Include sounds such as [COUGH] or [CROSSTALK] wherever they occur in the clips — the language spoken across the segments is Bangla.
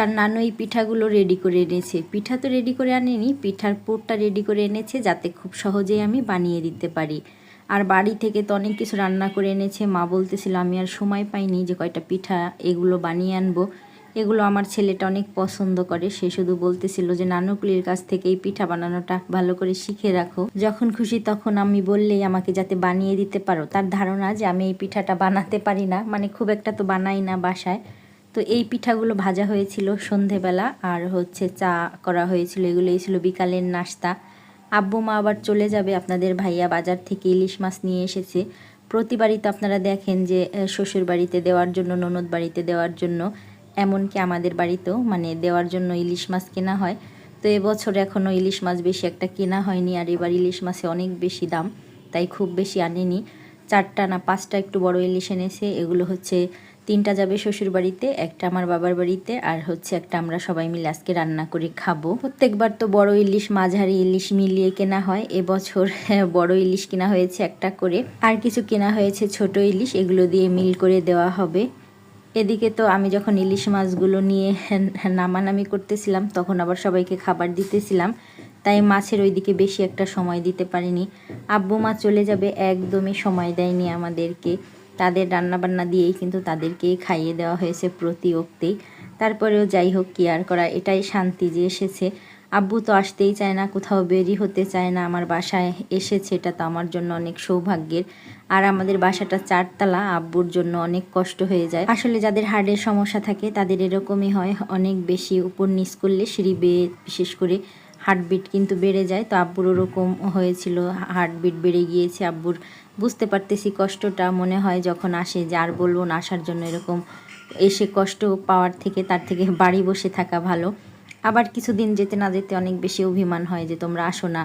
তার নানু এই পিঠাগুলো রেডি করে এনেছে। পিঠা তো রেডি করে আনেনি, পিঠার পুরটা রেডি করে এনেছে যাতে খুব সহজেই আমি বানিয়ে দিতে পারি। আর বাড়ি থেকে তো অনেক কিছু রান্না করে এনেছে। মা বলতেছিল, আমি আর সময় পাইনি যে কয়টা পিঠা এগুলো বানিয়ে আনব। এগুলো আমার ছেলেটা অনেক পছন্দ করে। সে শুধু বলতেছিল যে, নানুকুলির কাছ থেকে এই পিঠা বানানোটা ভালো করে শিখে রাখো। যখন খুশি তখন আমি বললেই আমাকে যাতে বানিয়ে দিতে পারো। তার ধারণা যে, আমি এই পিঠাটা বানাতে পারি না। মানে খুব একটা তো বানাই না বাসায়। তো এই পিঠাগুলো ভাজা হয়েছিল সন্ধেবেলা আর হচ্ছে চা করা হয়েছিল এগুলো এই ছিল বিকালের নাস্তা। আব্বু, মা আবার চলে যাবে, আপনাদের ভাইয়া বাজার থেকে ইলিশ মাছ নিয়ে এসেছে। প্রতিবারই তো আপনারা দেখেন যে শ্বশুর বাড়িতে দেওয়ার জন্য, ননদ বাড়িতে দেওয়ার জন্য, এমনকি আমাদের বাড়িতেও মানে দেওয়ার জন্য ইলিশ মাছ কেনা হয়। তো এবছর এখনও ইলিশ মাছ বেশি একটা কেনা হয়নি, আর এবার ইলিশ মাছে অনেক বেশি দাম, তাই খুব বেশি আনেনি। চারটা না পাঁচটা একটু বড় ইলিশ এনেছে, এগুলো হচ্ছে তিনটা যাবে শ্বশুর বাড়িতে একটা আমার বাবার বাড়িতে, আর হচ্ছে একটা আমরা সবাই মিলে আজকে রান্না করে খাব। প্রত্যেকবার তো বড় ইলিশ, মাঝারি ইলিশ মিলিয়ে কেনা হয়। এবছর [LAUGHS] বড় ইলিশ কেনা হয়েছে একটা করে। আর কিছু কেনা হয়েছে ছোট ইলিশ, এগুলো দিয়ে মিল করে দেওয়া হবে। এদিকে তো আমি যখন ইলিশ মাছগুলো নিয়ে [LAUGHS] নামানামি করতেছিলাম, তখন আবার সবাইকে খাবার দিতেছিলাম। তাই মাছের ওইদিকে বেশি একটা সময় দিতে পারিনি। আব্বু মা চলে যাবে, একদমই সময় দেয়নি আমাদেরকে। তাদের রান্নাবান্না দিয়েই কিন্তু তাদেরকেই খাইয়ে দেওয়া হয়েছে প্রতি অক্তেই তারপরেও যাই হোক, কি আর করা, এটাই শান্তি যে এসেছে। আব্বু তো আসতেই চায় না, কোথাও বেরি হতে চায় না, আমার বাসায় এসেছে, এটা তো আমার জন্য অনেক সৌভাগ্যের। আর আমাদের বাসাটা চারতলা, আব্বুর জন্য অনেক কষ্ট হয়ে যায়। আসলে যাদের হার্টের সমস্যা থাকে, তাদের এরকমই হয়। অনেক বেশি উপর নিচ করলে সিঁড়ি বেয়ে, বিশেষ করে হার্টবিট কিন্তু বেড়ে যায়। তো আব্বুর ওরকম হয়েছিল হার্টবিট বেড়ে গিয়েছে। আব্বুর বুঝতে পারতেছি কষ্টটা, মনে হয় যখন আসে যে আর বলব না, আসার জন্য এরকম এসে কষ্ট পাওয়ার থেকে, তার থেকে বাড়ি বসে থাকা ভালো। আবার কিছুদিন যেতে না যেতে অনেক বেশি অভিমান হয় যে তোমরা আসো না।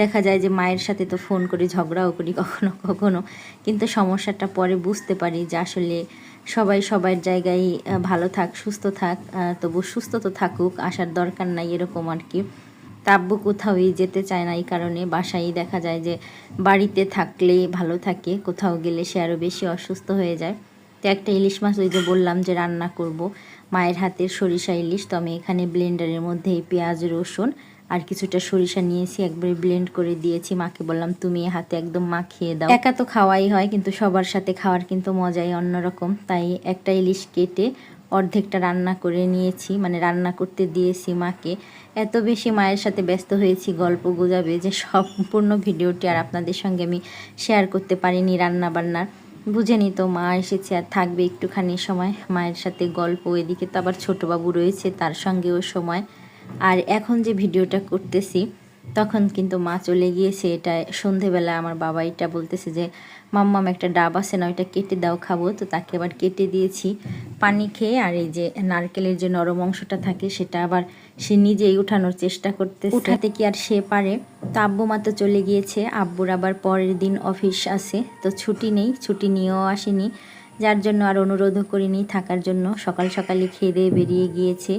দেখা যায় যে মায়ের সাথে তো ফোন করে, ঝগড়াও করি কখনো কখনো। কিন্তু সমস্যাটা পরে বুঝতে পারি যে আসলে সবাই সবার জায়গায় ভালো থাক, সুস্থ থাক তবু সুস্থ তো থাকুক, আসার দরকার নাই এরকম আর কি। তা আব্বু কোথাওই যেতে চায় না এই কারণে বাসায় দেখা যায় যে বাড়িতে থাকলে ভালো থাকে, কোথাও গেলে সে আরও বেশি অসুস্থ হয়ে যায়। তো একটা ইলিশ মাছ ওই যে বললাম যে রান্না করব, মায়ের হাতের সরিষা ইলিশ। তো আমি এখানে ব্লেন্ডারের মধ্যে পেঁয়াজ, রসুন আর কিছুটা সরিষা নিয়েছি, একবারে ব্লেন্ড করে দিয়েছি। মাকে বললাম, তুমি হাতে একদম মাখিয়ে দাও। একা তো খাওয়াই হয়, কিন্তু সবার সাথে খাওয়ার কিন্তু মজাই অন্যরকম। তাই একটা ইলিশ কেটে অর্ধেকটা রান্না করে নিয়েছি মানে রান্না করতে দিয়েছি মাকে। এত বেশি মায়ের সাথে ব্যস্ত হয়েছি গল্প গুজাবে যে সম্পূর্ণ ভিডিওটি আর আপনাদের সঙ্গে আমি শেয়ার করতে পারিনি রান্না বান্নার। বুঝেনি তো মা এসেছে আর থাকবে একটুখানি সময়। মায়ের সাথে গল্প, এদিকে তো আবার ছোটোবাবু রয়েছে, তার সঙ্গেও সময়। আর এখন যে ভিডিওটা করতেছি তখন কিন্তু মা চলে গিয়েছে এটা সন্ধেবেলা আমার বাবা এটা বলতেছে যে মাম্মাম একটা ডাব আছে না ওইটা কেটে দাও খাব। তো তাকে আবার কেটে দিয়েছি পানি খেয়ে আর এই যে নারকেলের যে নরম অংশটা থাকে সেটা আবার সে নিজেই উঠানোর চেষ্টা করতে উঠাতে কি আর সে পারে? তো আব্বু মা তো চলে গিয়েছে আব্বুর আবার পরের দিন অফিস আছে তো ছুটি নেই ছুটি নিয়েও আসেনি। যার জন্য আর অনুরোধও করিনি থাকার জন্য সকাল সকালে খেয়ে দিয়ে বেরিয়ে গিয়েছে।